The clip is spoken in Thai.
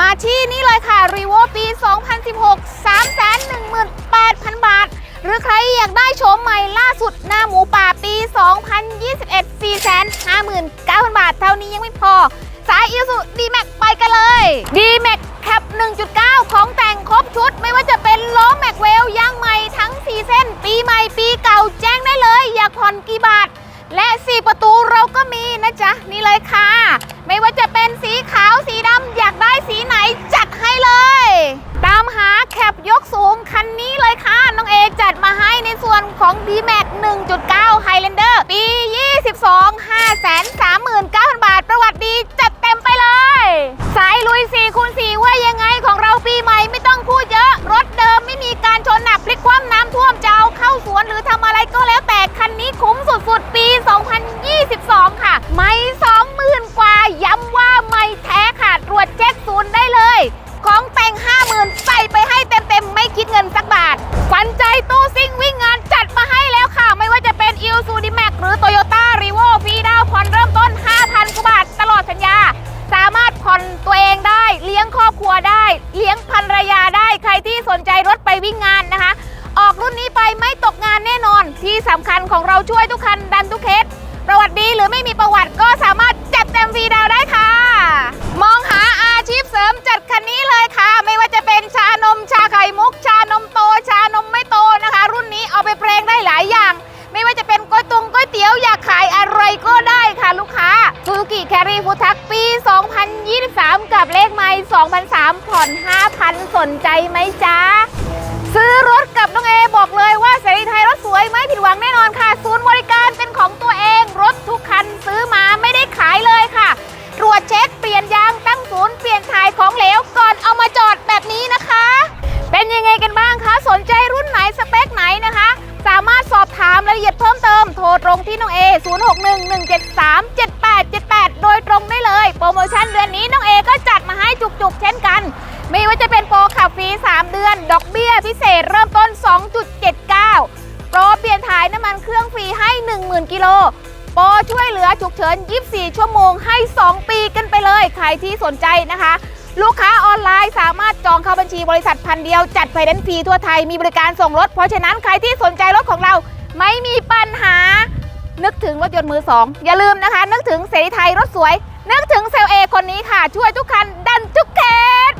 มาที่นี่เลยค่ะ r e v o ปี 2016 318,000 บาท หรือใครอยากได้โฉมใหม่ล่าสุดหน้าหมูป่าปี 2021 459,000 บาท เท่านี้ยังไม่พอ สายอิสุดีแม็กไปกันเลยดีแม็กแคป1.9 ของแต่งครบชุด ไม่ว่าจะเป็นล้อแม็กเวลยางใหม่ทั้ง 4 เส้น ปีใหม่ปีเก่าแจ้งได้เลย อยากผ่อนกี่บาท และ 4 ประตูเราก็มีนะจ๊ะ นี่เลยค่ะ ไม่ว่าจะเป็นสีขาวสีดำอยาก นต์ของ d m a x 1.9 Highlander ปี 22 5 3 วิ่งงานนะคะ ออกรุ่นนี้ไปไม่ตกงานแน่นอน ที่สำคัญของเราช่วยทุกคันดันทุกเคส ประวัติดีหรือไม่มีประวัติก็สามารถจัดเต็มฟรีดาวได้ค่ะ มองหาอาชีพเสริมจัดคันนี้เลยค่ะ ไม่ว่าจะเป็นชานมชาไข่มุก ชานมโต ชานมไม่โตนะคะ รุ่นนี้เอาไปเพลงได้หลายอย่าง ไม่ว่าจะเป็นก๋วยตงก๋วยเตี๋ยวอยากขายอะไรก็ได้ค่ะลูกค้า Suzuki Carry f o o d t r u c k ปี 2023 กับเลขไมล์2003 ผ่อน 5,000 สนใจไหมจ๊ะ ซื้อรถกับน้องเอบอกเลยว่าเสรีไทยรถสวยไม่ผิดหวังแน่นอนค่ะ ศูนย์บริการเป็นของตัวเองรถทุกคันซื้อมาไม่ได้ขายเลยค่ะ ตรวจเช็คเปลี่ยนยางตั้งศูนย์เปลี่ยนถ่ายของเหลวก่อนเอามาจอดแบบนี้นะคะ เป็นยังไงกันบ้างคะ สนใจรุ่นไหนสเปคไหนนะคะ สามารถสอบถามรายละเอียดเพิ่มเติมโทรตรงที่น้องเอ0 6 1 1 7 3 7 3 เดือน ดอกเบี้ยพิเศษเริ่มต้น 2.79 โปรเปลี่ยนถ่ายน้ำมันเครื่องฟรีให้ 10,000 กิโล โปรช่วยเหลือฉุกเฉิน 24 ชั่วโมงให้ 2 ปีกันไปเลย ใครที่สนใจนะคะ ลูกค้าออนไลน์สามารถจองเข้าบัญชีบริษัทพันเดียว จัดไฟแนนซ์ฟรีทั่วไทยมีบริการส่งรถ เพราะฉะนั้นใครที่สนใจรถของเราไม่มีปัญหา นึกถึงรถยนต์มือสองอย่าลืมนะคะ นึกถึงเสรีไทยรถสวย นึกถึงเซลเอคนนี้ค่ะ ช่วยทุกคันดันทุกเคส